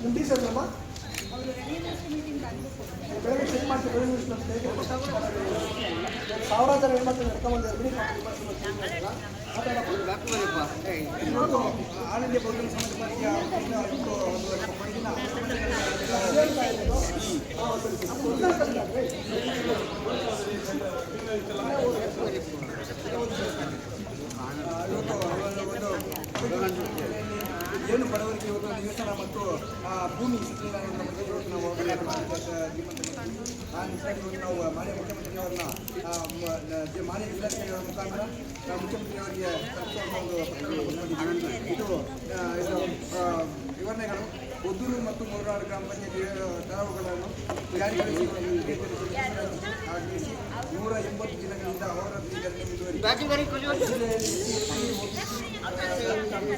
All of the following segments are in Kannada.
ನಿಮ್ಮ ಟೀಚರ್ ನಮ್ಮ ಬೆಳಗ್ಗೆ ಚೆಕ್ ಮಾಡ್ತೀವಿ ಬೆಳಗ್ಗೆ ಜನ ಇಂಡಿಯಾ ಬಹುಜನ ಸಮಾಜ ಪಾರ್ಟಿಯ ಒಂದು ಒಂದು ಏನು ಬಡವರಿಗೆ ಇವತ್ತು ನಿವೇಶನ ಮತ್ತು ಭೂಮಿ ಸಿಗಲಿಲ್ಲ ಅನ್ನೋ ಬಗ್ಗೆ ಇವತ್ತು ನಾವು. ಆ ನಿಟ್ಟಿನಲ್ಲಿ ಇವತ್ತು ನಾವು ಮಾನ್ಯ ಮುಖ್ಯಮಂತ್ರಿಯವರನ್ನ ಮಾನ್ಯ ಇಲಾಖೆಯ ಮುಖಾಂತರ ಮುಖ್ಯಮಂತ್ರಿಯವರಿಗೆ ಒಂದು ಇದು ಇದು ವಿವರಣೆಗಳು ಉದ್ದೂರು ಮತ್ತು ಮೂರಾರು ಗ್ರಾಮ ಪಂಚಾಯತಿ ತರವುಗಳನ್ನು ಜಾರಿಗೊಳಿಸಿ ನೂರ ಎಂಬತ್ತು ದಿನಗಳಿಂದ ಅವರ ಧರಣಿ ಮುಂದುವರಿದೆ ಜಿಲ್ಲೆಯಲ್ಲಿ ಮೇಲ್ಜಾತಿಯ ಬಡವರ ಇಪ್ಪತ್ತೈದು ನಾಲ್ಕು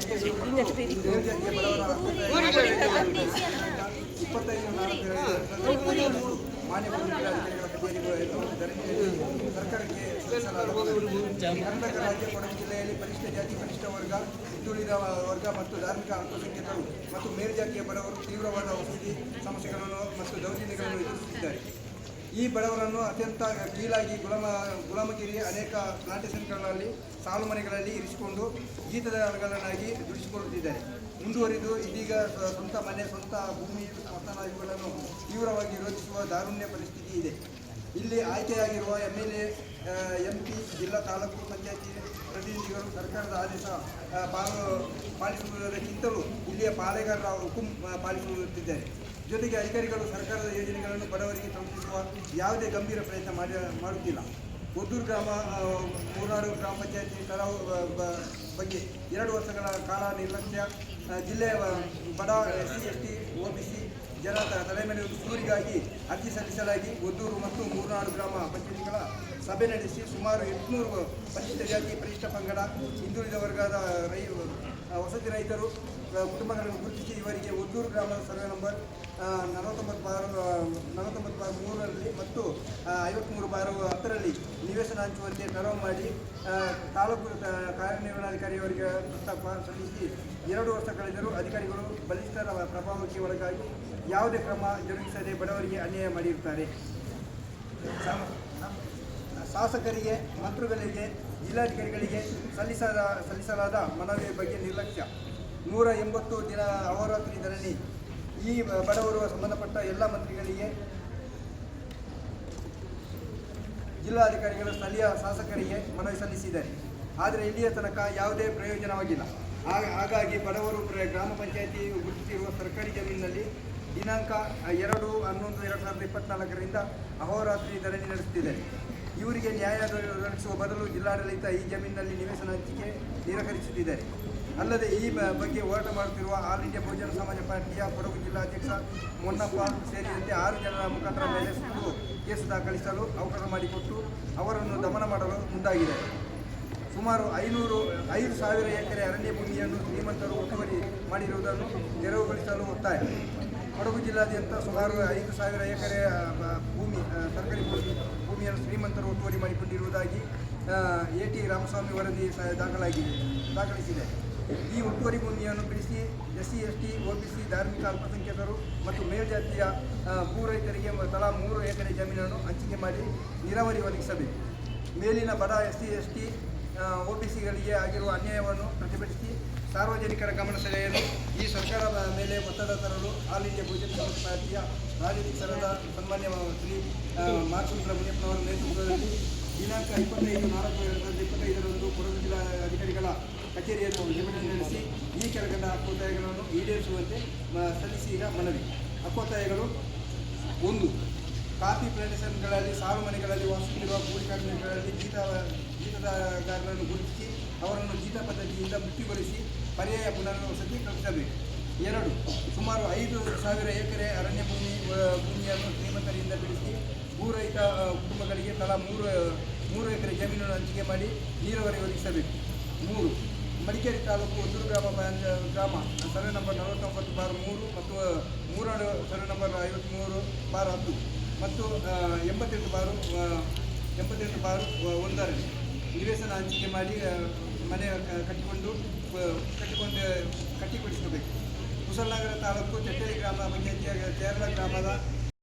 ಸರ್ಕಾರಕ್ಕೆ ಕರ್ನಾಟಕ ರಾಜ್ಯ ಕೊಡಗು ಜಿಲ್ಲೆಯಲ್ಲಿ ಪರಿಶಿಷ್ಟ ಜಾತಿ ಪರಿಷ್ಠ ವರ್ಗ ಹಿಂದುಳಿದ ವರ್ಗ ಮತ್ತು ಧಾರ್ಮಿಕ ಅಲ್ಪಸಂಖ್ಯಾತರು ಮತ್ತು ಮೇಲ್ಜಾತಿಯ ಬಡವರು ತೀವ್ರವಾದ ವಸತಿ ಸಮಸ್ಯೆಗಳನ್ನು ಮತ್ತು ದೌರ್ಜನ್ಯಗಳನ್ನು ಎದುರಿಸುತ್ತಿದ್ದಾರೆ ಈ ಬಡವರನ್ನು ಅತ್ಯಂತ ಕೀಳಾಗಿ ಗುಲಾಮ ಗುಲಾಮಗಿರಿ ಅನೇಕ ಪ್ಲಾಂಟೇಷನ್ಗಳಲ್ಲಿ ಸಾಲು ಮನೆಗಳಲ್ಲಿ ಇರಿಸಿಕೊಂಡು ಜೀತದಾರಗಳನ್ನಾಗಿ ದುಡಿಸಿಕೊಳ್ಳುತ್ತಿದ್ದಾರೆ. ಮುಂದುವರಿದು ಇದೀಗ ಸ್ವ- ಸ್ವಂತ ಮನೆ, ಸ್ವಂತ ಭೂಮಿ ಮತನ ಇವುಗಳನ್ನು ತೀವ್ರವಾಗಿ ವಿರೋಧಿಸುವ ದಾರುಣ್ಯ ಪರಿಸ್ಥಿತಿ ಇದೆ. ಇಲ್ಲಿ ಆಯ್ಕೆಯಾಗಿರುವ M L A M P ಜಿಲ್ಲಾ ತಾಲೂಕು ಪಂಚಾಯತಿ ಪ್ರತಿನಿಧಿಗಳು ಸರ್ಕಾರದ ಆದೇಶ ಪಾಲು, ಪಾಲಿಸುವುದಕ್ಕಿಂತಲೂ ಇಲ್ಲಿಯ ಪಾಳೆಗಾರರ ಹುಕುಂ ಪಾಲಿಸುತ್ತಿದ್ದಾರೆ. ಜೊತೆಗೆ ಅಧಿಕಾರಿಗಳು ಸರ್ಕಾರದ ಯೋಜನೆಗಳನ್ನು ಬಡವರಿಗೆ ತಲುಪಿಸುವ ಯಾವುದೇ ಗಂಭೀರ ಪ್ರಯತ್ನ ಮಾಡಿ ಮಾಡುತ್ತಿಲ್ಲ. ಒದ್ದೂರು ಗ್ರಾಮ ಗ್ರಾಮ ಪಂಚಾಯತಿ ಬ- ಬಗ್ಗೆ ಎರಡು ವರ್ಷಗಳ ಕಾಲ ನಿರ್ಲಕ್ಷ್ಯ ಜಿಲ್ಲೆಯ ಬಡ ಎಸ್ ಸಿ ಎಸ್ ಟಿ ಜನ ತಲೆ ಮೇಲೆ ಸೂರಿಗಾಗಿ ಅರ್ಜಿ ಸಲ್ಲಿಸಲಾಗಿ ಒದ್ದೂರು ಮತ್ತು ಮೂರ್ನಾಡು ಗ್ರಾಮ ಪಂಚಾಯತಿಗಳ ಸಭೆ ನಡೆಸಿ ಸುಮಾರು ಎಂಟುನೂರು ಪರಿಶಿಷ್ಟ ಜಾತಿ ಪರಿಶಿಷ್ಟ ಪಂಗಡ, ಹಿಂದುಳಿದ ವರ್ಗದ ರೈ ವಸತಿ ರೈತರು ಕುಟುಂಬಗಳನ್ನು ಗುರುತಿಸಿ ಇವರಿಗೆ ಒದ್ದೂರು ಗ್ರಾಮದ ಸರ್ವೆ ನಂಬರ್ ನಲವತ್ತೊಂಬತ್ತು ಬಾರು ನಲವತ್ತೊಂಬತ್ತು ಬಾರು ಮೂರರಲ್ಲಿ ಮತ್ತು ಐವತ್ತ್ಮೂರು ಬಾರು ಹತ್ತರಲ್ಲಿ ನಿವೇಶನ ಹಂಚುವಂತೆ ನೆರವು ಮಾಡಿ ತಾಲೂಕು ಕಾರ್ಯನಿರ್ವಹಣಾಧಿಕಾರಿಯವರಿಗೆ ಪ್ರಸ್ತಾಪ ಸಲ್ಲಿಸಿ ಎರಡು ವರ್ಷ ಕಳೆದರೂ ಅಧಿಕಾರಿಗಳು ಬಲಿಷ್ಠರ ಪ್ರಭಾವಕ್ಕೆ ಒಳಗಾಗಿ ಯಾವುದೇ ಕ್ರಮ ಜರುಗಿಸದೆ ಬಡವರಿಗೆ ಅನ್ಯಾಯ ಮಾಡಿರುತ್ತಾರೆ. ಶಾಸಕರಿಗೆ, ಮಂತ್ರಿಗಳಿಗೆ ಜಿಲ್ಲಾಧಿಕಾರಿಗಳಿಗೆ ಸಲ್ಲಿಸದ ಸಲ್ಲಿಸಲಾದ ಮನವಿ ಬಗ್ಗೆ ನಿರ್ಲಕ್ಷ್ಯ. ನೂರ ಎಂಬತ್ತು ದಿನ ಅಹೋರಾತ್ರಿ ಧರಣಿ. ಈ ಬಡವರು ಸಂಬಂಧಪಟ್ಟ ಎಲ್ಲ ಮಂತ್ರಿಗಳಿಗೆ, ಜಿಲ್ಲಾಧಿಕಾರಿಗಳು ಸ್ಥಳೀಯ ಶಾಸಕರಿಗೆ ಮನವಿ ಸಲ್ಲಿಸಿದ್ದಾರೆ. ಆದರೆ ಇಲ್ಲಿಯ ತನಕ ಯಾವುದೇ ಪ್ರಯೋಜನವಾಗಿಲ್ಲ. ಹಾಗ- ಹಾಗಾಗಿ ಬಡವರು ಗ್ರಾಮ ಪಂಚಾಯಿತಿ ಗುರುತಿಸಿರುವ ಸರ್ಕಾರಿ ಜಮೀನಿನಲ್ಲಿ ದಿನಾಂಕ ಎರಡು ಹನ್ನೊಂದು ಎರಡು ಸಾವಿರದ ಇಪ್ಪತ್ನಾಲ್ಕರಿಂದ ಅಹೋರಾತ್ರಿ ಧರಣಿ ನಡೆಸುತ್ತಿದ್ದಾರೆ ಇವರಿಗೆ ನ್ಯಾಯ ದೊರಕಿಸುವ ಬದಲು ಜಿಲ್ಲಾಡಳಿತ ಈ ಜಮೀನಿನಲ್ಲಿ ನಿವೇಶನ ಹಂಚಿಕೆ ನಿರಾಕರಿಸುತ್ತಿದ್ದಾರೆ. ಅಲ್ಲದೆ ಈ ಬಗ್ಗೆ ಹೋರಾಟ ಮಾಡುತ್ತಿರುವ ಆಲ್ ಇಂಡಿಯಾ ಬಹುಜನ ಸಮಾಜ ಪಾರ್ಟಿಯ ಕೊಡಗು ಜಿಲ್ಲಾಧ್ಯಕ್ಷ ಮೊನ್ನಪ್ಪ ಸೇರಿದಂತೆ ಆರು ಜನರ ಮುಖಾಂತರ ಮೇಲೆ ಕೇಸು ದಾಖಲಿಸಲು ಅವಕಾಶ ಮಾಡಿಕೊಟ್ಟು ಅವರನ್ನು ದಮನ ಮಾಡಲು ಮುಂದಾಗಿದೆ. ಸುಮಾರು ಐನೂರು, ಐದು ಸಾವಿರ ಎಕರೆ ಅರಣ್ಯ ಭೂಮಿಯನ್ನು ಶ್ರೀಮಂತರು ಒತ್ತುವರಿ ಮಾಡಿರುವುದನ್ನು ತೆರವುಗೊಳಿಸಲು ಒತ್ತಾಯ. ಕೊಡಗು ಜಿಲ್ಲಾದ್ಯಂತ ಸುಮಾರು ಐದು ಸಾವಿರ ಎಕರೆ ಭೂಮಿ ಸರ್ಕಾರಿ ಭೂಮಿ ಭೂಮಿಯನ್ನು ಶ್ರೀಮಂತರು ಒತ್ತುವರಿ ಮಾಡಿಕೊಂಡಿರುವುದಾಗಿ ಎ ಟಿ ರಾಮಸ್ವಾಮಿ ವರದಿ ದಾಖಲಾಗಿದೆ ದಾಖಲಿಸಿದೆ. ಈ ಒತ್ತುವರಿ ಭೂಮಿಯನ್ನು ಬಿಡಿಸಿ S C S T O B C, ಧಾರ್ಮಿಕ ಅಲ್ಪಸಂಖ್ಯಾತರು ಮತ್ತು ಮೇಲ್ಜಾತಿಯ ಭೂ ರೈತರಿಗೆ ತಲಾ ಮೂರು ಎಕರೆ ಜಮೀನನ್ನು ಹಂಚಿಕೆ ಮಾಡಿ ನೀರಾವರಿ ಒದಗಿಸಬೇಕು. ಮೇಲಿನ ಬಡ S C S T O B ಸಿಗಳಿಗೆ ಆಗಿರುವ ಅನ್ಯಾಯವನ್ನು ಪ್ರತಿಭಟಿಸಿ ಸಾರ್ವಜನಿಕರ ಗಮನ ಸೆಳೆಯಲು ಈ ಸರ್ಕಾರದ ಮೇಲೆ ಒತ್ತಡ ತರಲು ಆಲ್ ಇಂಡಿಯಾ ಬಹುಜನ ಕಾಂಗ್ರೆಸ್ ಪಾರ್ಟಿಯ ರಾಜ್ಯಾಧ್ಯಕ್ಷರಾದ ಸನ್ಮಾನ್ಯ ಶ್ರೀ ಆ, ಮಾರ್ಕುಂದ್ರ ಮುನಿಯಪ್ಪನವರ ನೇತೃತ್ವದಲ್ಲಿ ದಿನಾಂಕ ಇಪ್ಪತ್ತೈದು ನಾಲ್ಕು ಎರಡು ಸಾವಿರದ ಇಪ್ಪತ್ತೈದರಂದು ಕೊಡಗು ಜಿಲ್ಲಾ ಅಧಿಕಾರಿಗಳ ಕಚೇರಿಯನ್ನು ವಿಭಜನೆ ನಡೆಸಿ ಈ ಕೆಳಗಂಡ ಹಕ್ಕೊತ್ತಾಯಗಳನ್ನು ಈಡೇರಿಸುವಂತೆ ಮ- ಸಲ್ಲಿಸಿದ ಮನವಿ. ಹಕ್ಕೊತ್ತಾಯಗಳು ಒಂದು ಕಾಫಿ ಪ್ಲಾಂಟೇಷನ್ಗಳಲ್ಲಿ ಸಾಲು ಮನೆಗಳಲ್ಲಿ ವಾಸಿಸುತ್ತಿರುವ ಕೂಲಿ ಕಾರ್ಮಿಕರಲ್ಲಿ ಜೀತ ಜೀತದಾರರನ್ನು ಗುರುತಿಸಿ ಅವರನ್ನು ಜೀತ ಪದ್ಧತಿಯಿಂದ ಮುಕ್ತಿಗೊಳಿಸಿ ಪರ್ಯಾಯ ಪುನರ್ವಸತಿ ಕಲ್ಪಿಸಬೇಕು ಎರಡು, ಸುಮಾರು ಐದು ಸಾವಿರ ಎಕರೆ ಅರಣ್ಯ ಭೂಮಿ ಭೂಮಿಯನ್ನು ಶ್ರೀಮಂತರಿಂದ ಬಿಡಿಸಿ ಭೂರಹಿತ ಕುಟುಂಬಗಳಿಗೆ ತಲಾ ಮೂರು ಮೂರು ಎಕರೆ ಜಮೀನನ್ನು ಹಂಚಿಕೆ ಮಾಡಿ ನೀರಾವರಿ ಒದಗಿಸಬೇಕು. ಮೂರು, ಮಡಿಕೇರಿ ತಾಲೂಕು ಒಂದೂರು ಗ್ರಾಮ ಗ್ರಾಮ ಸರ್ವೆ ನಂಬರ್ ನಲವತ್ತೊಂಬತ್ತು ಬಾರ್ ಮೂರು ಮತ್ತು ಮೂರಾಡು ಸರ್ವೆ ನಂಬರ್ ಐವತ್ತ್ಮೂರು ಬಾರ್ ಹತ್ತು ಮತ್ತು ಎಂಬತ್ತೆಂಟು ಬಾರು ಎಂಬತ್ತೆಂಟು ಬಾರು ಒಂದರಲ್ಲಿ ನಿವೇಶನ ಹಂಚಿಕೆ ಮಾಡಿ ಮನೆ ಕಟ್ಟಿಕೊಂಡು ಕಟ್ಟಿಕೊಂಡು ಕಟ್ಟಿಕೊಡಿಸಬೇಕು ಮುಸಲ್ನಗರ ತಾಲೂಕು ಚಟ್ಟೇರಿ ಗ್ರಾಮ ಪಂಚಾಯತಿಯ ಕೇರಳ ಗ್ರಾಮದ